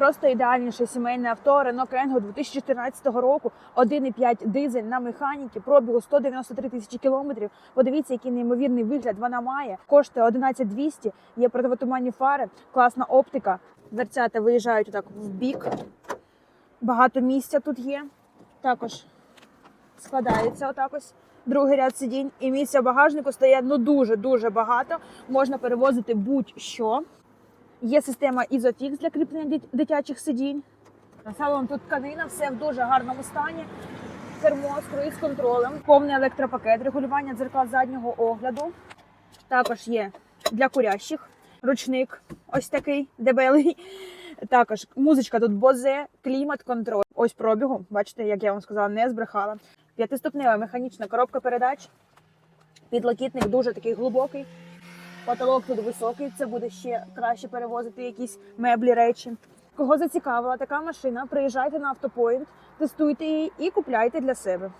Просто ідеальніше сімейне авто Renault Kangoo 2014 року, 1,5 дизель на механіки, пробігу 193 тисячі кілометрів. Подивіться, який неймовірний вигляд вона має. Коштує 11200, є противотуманні фари, класна оптика. Дверцята виїжджають отак в бік. Багато місця тут є. Також складається отак ось. Другий ряд сидінь і місця в багажнику стає ну дуже дуже багато. Можна перевозити будь-що. Є система Isofix для кріплення дитячих сидінь. Салон тут тканина, все в дуже гарному стані. Кермо з круїз контролем, повний електропакет, регулювання дзеркал заднього огляду. Також є для курящих ручник, ось такий дебелий. Також музичка тут Бозе, клімат, контроль. Ось пробігу. Бачите, як я вам сказала, не збрехала. П'ятиступнева механічна коробка передач. Підлокітник дуже такий глибокий. Потолок тут високий, це буде ще краще перевозити якісь меблі, речі. Кого зацікавила така машина, приїжджайте на автопоінт, тестуйте її і купляйте для себе.